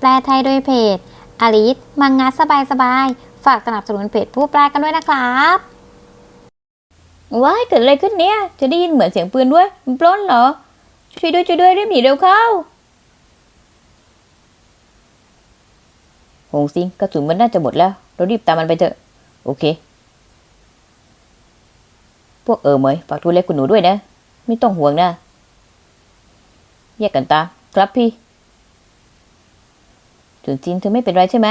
แปลไทยโดยเพจอลิสมังงะสบายสบายๆฝากสนับสนุนเพจผู้แปลกันด้วยนะครับว้ายเกิดอะไรขึ้นเนี่ยจะได้ยินเหมือนเสียงปืนด้วย มันปล้นเหรอ ช่วยด้วยช่วยด้วยรีบหนีเร็วเข้า หงซิงกระสุนมันน่าจะหมดแล้ว เรารีบตามมันไปเถอะ โอเค พวกเออเหมยฝากดูแลคุณหนูด้วยนะ ไม่ต้องห่วงนะแยกกันตามครับพี่ จุนจินเธอไม่เป็นไรใช่ไหม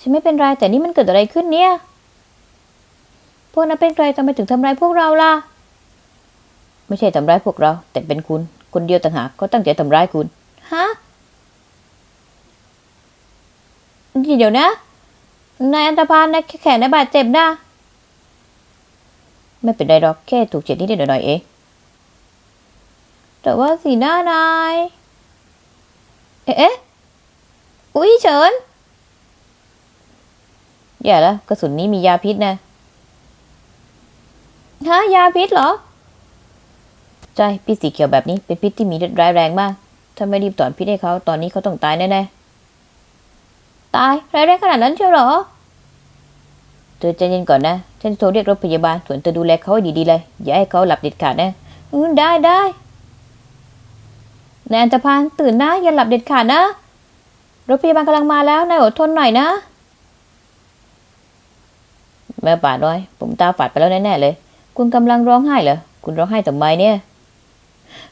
ฉันไม่เป็นไรแต่นี่มันเกิดอะไรขึ้นเนี่ย พวกนั้นเป็นใครทำไมถึงทำร้ายพวกเราล่ะ ไม่ใช่ทำร้ายพวกเรา แต่เป็นคุณ คนเดียวต่างหากก็ตั้งใจทำร้ายคุณฮะเดี๋ยวนะนายอันตพานนะแขนนายบาดเจ็บนะไม่เป็นไรหรอกแค่ถูกเจ็บนิดหน่อยเองแต่ว่าสีหน้านาย เอ๊ะ อุ้ยเฉินอย่าละกระสุนนี้มียาพิษนะฮะยาพิษเหรอ ใช่พิษสีเขียวแบบนี้เป็นพิษที่มีร้ายแรงมาก ถ้าไม่รีบถอนพิษให้เขาตอนนี้เขาต้องตายแน่ๆ ตายร้ายแรงขนาดนั้นเชียวเหรอ เธอใจเย็นก่อนนะ ฉันจะโทรเรียกรถพยาบาลส่วนเธอดูแลเขาให้ดีๆเลย อย่าให้เขาหลับเด็ดขาดนะอืมได้ได้นายอันตพานตื่นนะอย่าหลับเด็ดขาดนะ รถพยาบาลกำลังมาแล้วนายอดทนหน่อยนะ แม่ป่าน้อย ผมตาฝาดไปแล้วแน่ๆเลย คุณกำลังร้องไห้เหรอ คุณร้องไห้ทำไมเนี่ย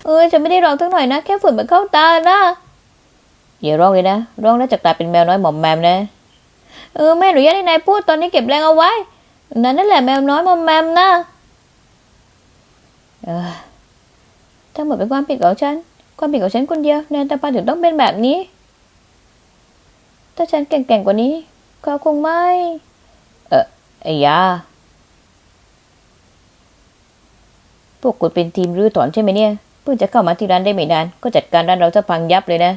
เออฉันไม่ได้ร้องทั้งหน่อยนะ แค่ฝุ่นมันเข้าตานะอย่าร้องเลยนะร้องแล้วจะกลายเป็นแมวน้อยหมอมแมมนะเออแม่หนูอยากให้นายพูดตอนนี้เก็บแรงเอาไว้ นั่นนั่นแหละแมวน้อยหมอมแมมนะเออทั้งหมดเป็นความผิดของฉัน ความผิดของฉันคนเดียวแนนตาปานถึงต้องเป็นแบบนี้ ถ้าฉันเก่งๆกว่านี้เขาคงไม่ เออไอ้ยาพวกคุณเป็นทีมรื้อถอนใช่ไหมเนี่ย เพิ่งจะเข้ามาที่ร้านได้ไม่นาน ก็จัดการร้านเราจะพังยับเลยนะ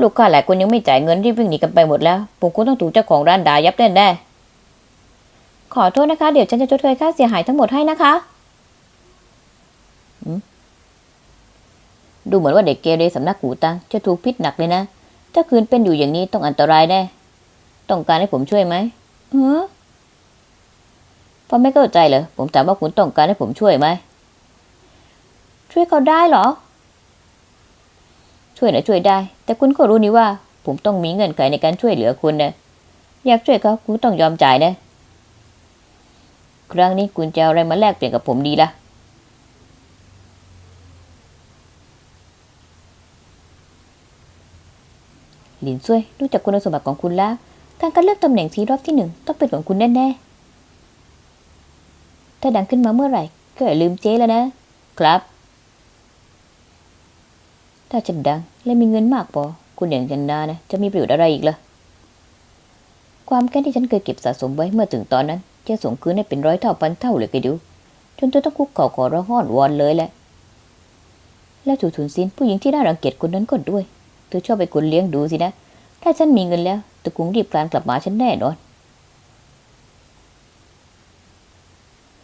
ลูกค้าหลายคนยังไม่จ่ายเงินรีบวิ่งหนีกันไปหมดแล้วผมคงต้องถูกเจ้าของร้านด่ายับแน่แน่ขอโทษนะคะ เดี๋ยวฉันจะชดเชยค่าเสียหายทั้งหมดให้นะคะ ดูเหมือนว่าเด็กเกเรสำนักกูตังจะถูกพิษหนักเลยนะ ถ้าคืนเป็นอยู่อย่างนี้ต้องอันตรายแน่ ต้องการให้ผมช่วยไหมเออพอไม่เข้าใจเหรอผมถามว่าคุณต้องการให้ผมช่วยไหม ช่วยเขาได้เหรอ ช่วยนะช่วยได้ แต่คุณก็รู้นี่ว่า ผมต้องมีเงื่อนไขในการช่วยเหลือคุณนะ อยากช่วยเขาคุณต้องยอมจ่ายนะ ครั้งนี้คุณจะเอาอะไรมาแลกเปลี่ยนกับผมดีล่ะ ลินซุยรู้จักคุณสมบัติของคุณแล้วการคัดเลือกตำแหน่งซีรอบที่หนึ่งต้องเป็นของคุณแน่ๆ ถ้าดังขึ้นมาเมื่อไหร่ ก็อย่าลืมเจ๊แล้วนะ ครับถ้าฉันดังและมีเงินมากพอคุณอย่างจันดานะจะมีประโยชน์อะไรอีกล่ะ ความแค้นที่ฉันเคยเก็บสะสมไว้เมื่อถึงตอนนั้น จะส่งคืนให้เป็นร้อยเท่าพันเท่าเลยไปดู จนเธอต้องคุกเข่าขอร้องอ้อนวอนเลยแหละ แล้วถูทุนซินผู้หญิงที่น่ารังเกียจคนนั้นก็ด้วย เธอชอบไปคนเลี้ยงดูสินะ ถ้าฉันมีเงินแล้วตะกุงรีบกลานกลับมาฉันแน่นอน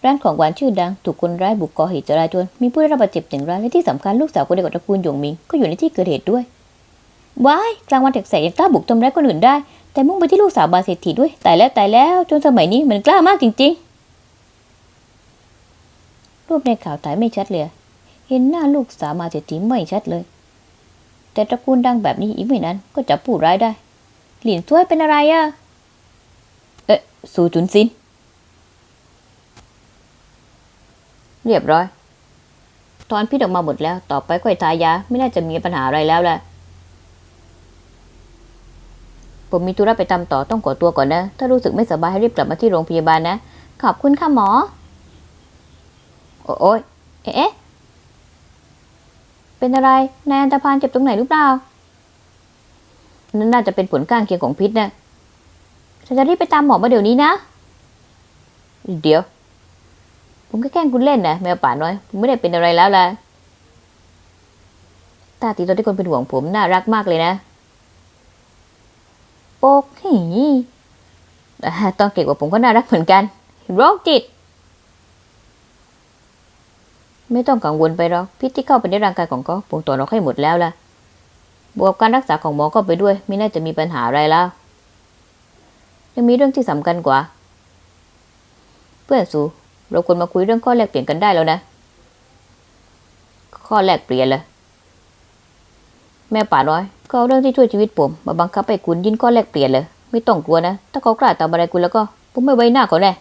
ร้านของหวานชื่อดัง ถูกคนร้ายบุกก่อเหตุจราจรมีผู้ได้รับบาดเจ็บหนึ่งรายและที่สำคัญลูกสาวคนเดียวกับตระกูลหยงมิงก็อยู่ในที่เกิดเหตุด้วยว้ายกลางวันแสกๆยังกล้าบุกทำร้ายคนอื่นได้ แต่มุ่งไปที่ลูกสาวบาเศรษฐีด้วยตายแล้วตายแล้ว จนสมัยนี้มันกล้ามากจริง ๆ รูปในข่าวถ่ายไม่ชัดเลยเห็นหน้าลูกสาวมาเศรษฐีไม่ชัดเลย แต่ตระกูลดังแบบนี้อีกไม่นานก็จับผู้ร้ายได้ หลินช่วยเป็นอะไรอะเอ๊ะ สูจุนซิน เรียบร้อย ตอนพิษออกมาหมดแล้ว ต่อไปก็ให้ทายา ไม่น่าจะมีปัญหาอะไรแล้วแหละผมมีธุระไปทำต่อต้องขอตัวก่อนนะ ถ้ารู้สึกไม่สบายให้รีบกลับมาที่โรงพยาบาลนะ ขอบคุณค่ะหมอ โอโอยเอ๊ะ เป็นอะไรนายอันตพานเจ็บตรงไหนหรือเปล่า นั่นน่าจะเป็นผลข้างเคียงของพิษนะฉันจะรีบไปตามหมอมาเดี๋ยวนี้นะ เดี๋ยว ผมแค่แกล้งคุณเล่นนะแมวป่าน้อยผมไม่ได้เป็นอะไรแล้วล่ะตาตีตอนที่คนเป็นห่วงผมน่ารักมากเลยนะ โป๊กหีอ่าตอนเก่งกว่าผมก็น่ารักเหมือนกันโรคจิต ไม่ต้องกังวลไปหรอกพิษที่เข้าไปในร่างกายของเขาผมตรวจออกให้หมดแล้วล่ะ บวกการรักษาของหมอก็ไปด้วย ไม่น่าจะมีปัญหาอะไรแล้วยังมีเรื่องที่สำคัญกว่า เพื่อนสูเราควรมาคุยเรื่องข้อแลกเปลี่ยนกันได้แล้วนะ ข้อแลกเปลี่ยนเลยแม่ป่าน้อย ก็เอาเรื่องที่ช่วยชีวิตผมมาบังคับให้คุณยื่นข้อแลกเปลี่ยนเลย ไม่ต้องกลัวนะ ถ้าเขากล้าทำอะไรคุณแล้วก็ ผมไม่ไว้หน้าเขาแน่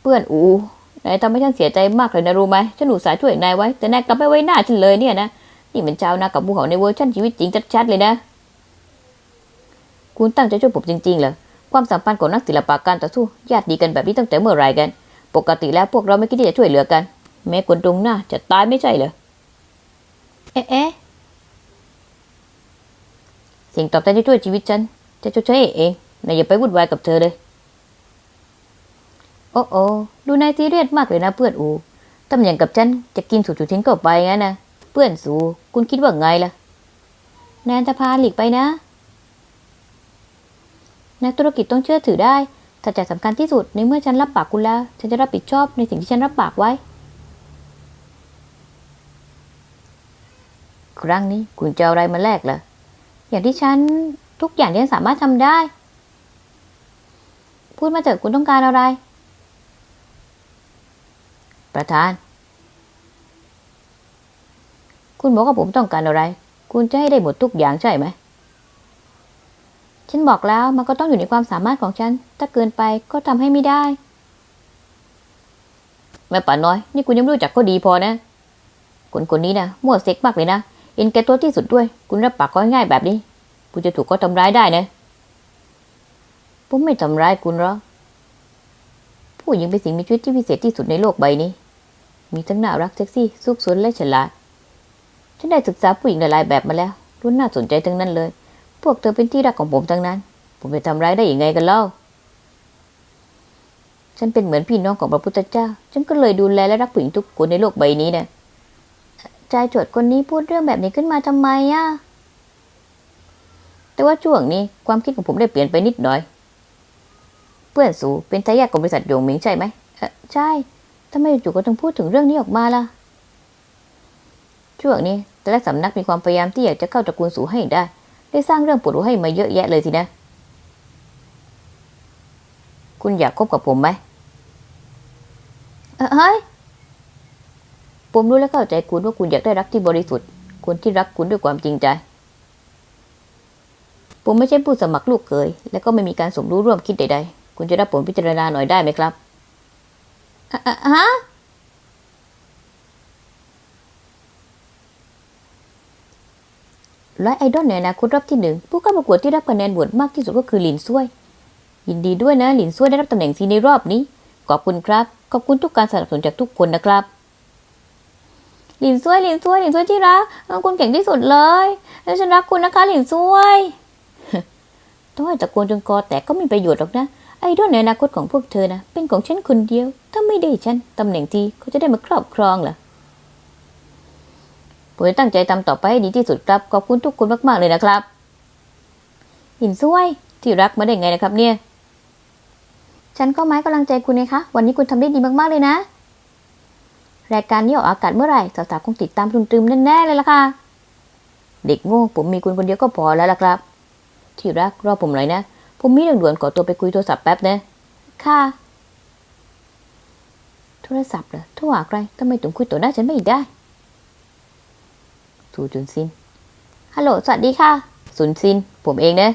เพื่อนอู นายทำให้ฉันเสียใจมากเลยนะรู้ไหมฉันอุตส่าห์ช่วยนายไว้ แต่นายกลับไม่ไว้หน้าฉันเลยเนี่ยนะ นี่มันชาวนากับภูเขาในเวอร์ชันชีวิตจริงชัดๆเลยนะ คุณตั้งใจช่วยผมจริงๆเหรอ ความสัมพันธ์ของนักศิลปะการต่อสู้ญาติดีกันแบบนี้ตั้งแต่เมื่อไหรกัน ปกติแล้วพวกเราไม่คิดที่จะช่วยเหลือกัน แม้คนตรงหน้าจะตายไม่ใช่เหรอ เอ๊ะเอ๊ะสิ่งตอบแทนที่ช่วยชีวิตฉันจะชดใช้เองนายอย่าไปวุ่นวายกับเธอเลย โอ้โอ้ดูนายซีเรียสมากเลยนะเพื่อนอูทำอย่างกับฉันจะกินสูตรจุทิ้งก็ไปงั้นนะเพื่อนสูคุณคิดว่าไงล่ะแนนจะพาหลีกไปนะ นักธุรกิจต้องเชื่อถือได้ถ้าจะสำคัญที่สุดในเมื่อฉันรับปากคุณแล้ว ฉันจะรับผิดชอบในสิ่งที่ฉันรับปากไว้ ครั้งนี้คุณจะเอาอะไรมาแลกล่ะ อย่างที่ฉันทุกอย่างที่ฉันสามารถทำได้ พูดมาเถอะคุณต้องการอะไร ประธาน คุณบอกว่าผมต้องการอะไร คุณจะให้ได้หมดทุกอย่างใช่ไหม ฉันบอกแล้วมันก็ต้องอยู่ในความสามารถของฉัน ถ้าเกินไปก็ทำให้ไม่ได้ แม่ป่าน้อย นี่คุณยังรู้จักเขาดีพอนะ คนคนนี้นะมั่วเซ็กมากเลยนะเอ็นแกตัวที่สุดด้วย คุณรับปากก็ง่ายแบบนี้ คุณจะถูกเขาทำร้ายได้นะผมไม่ทำร้ายคุณหรอกผู้หญิงเป็นสิ่งมีชีวิตที่พิเศษที่สุดในโลกใบนี้ มีทั้งน่ารักเซ็กซี่ซุกซนและฉลาด ฉันได้ศึกษาผู้หญิงหลายแบบมาแล้วรุ่นน่าสนใจทั้งนั้นเลย พวกเธอเป็นที่รักของผมทั้งนั้น ผมจะทำร้ายได้ยังไงกันเล่า ฉันเป็นเหมือนพี่น้องของพระพุทธเจ้า ฉันก็เลยดูแลและรักผู้หญิงทุกคนในโลกใบนี้นะชายโจทย์คนนี้พูดเรื่องแบบนี้ขึ้นมาทำไมอะแต่ว่าช่วงนี้ความคิดของผมได้เปลี่ยนไปนิดหน่อย เพื่อนสูเป็นทายาทของบริษัทโยงหมิงใช่ไหมใช่ ทำไมจู่ๆก็ต้องพูดถึงเรื่องนี้ออกมาล่ะ ช่วงนี้แต่ละสำนักมีความพยายามที่อยากจะเข้าตระกูลสูให้ได้ ได้สร้างเรื่องปวดหัวให้มาเยอะแยะเลยสินะ คุณอยากคบกับผมไหมเฮ้ยผมรู้และเข้าใจคุณว่าคุณอยากได้รักที่บริสุทธิ์ คนที่รักคุณด้วยความจริงใจ ผมไม่ใช่ผู้สมัครลูกเขยและก็ไม่มีการสมรู้ร่วมคิดใดๆ คุณจะรับผลพิจารณาหน่อยได้ไหมครับ ฮะและไอดอลในอนาคตรอบที่หนึ่งผู้เข้าประกวดที่รับคะแนนโหวตมากที่สุดก็คือหลินซุยยินดีด้วยนะหลินซุยได้รับตำแหน่งซีในรอบนี้ ขอบคุณครับ ขอบคุณทุกการสนับสนุนจากทุกคนนะครับ หลินซวยหลินซวยหลินซวยที่รักคุณเก่งที่สุดเลย แล้วฉันรักคุณนะคะหลินซวยต้องให้ตะโกนจนกอแตกก็ไม่ประโยชน์หรอกนะ ไอดอลในอนาคตของพวกเธอนะ เป็นของฉันคนเดียว ถ้าไม่ได้ฉันตำแหน่งทีเขาจะได้มาครอบครองเหรอผมจะตั้งใจทำต่อไปให้ดีที่สุดครับ ขอบคุณทุกคนมาก ๆ เลยนะครับ หินซวย ที่รักมาได้ไงนะครับเนี่ย ฉันก็ไม้กำลังใจคุณไงคะ วันนี้คุณทำได้ดีมาก ๆ เลยนะ รายการนี้ออกอากาศเมื่อไหร่สาวๆคงติดตามตรึมๆแน่ๆเลยล่ะค่ะ เด็กโง่ผมมีคุณคนเดียวก็พอแล้วล่ะครับ ที่รักรอผมหน่อยนะ ผมมีเรื่องด่วนขอตัวไปคุยโทรศัพท์แป๊บนะค่ะ โทรศัพท์เหรอโทรหาใครทำไมถึงคุยต่อหน้าฉันไม่ได้สูจุนซินฮัลโหลสวัสดีค่ะ สุนซิน ผมเองนะ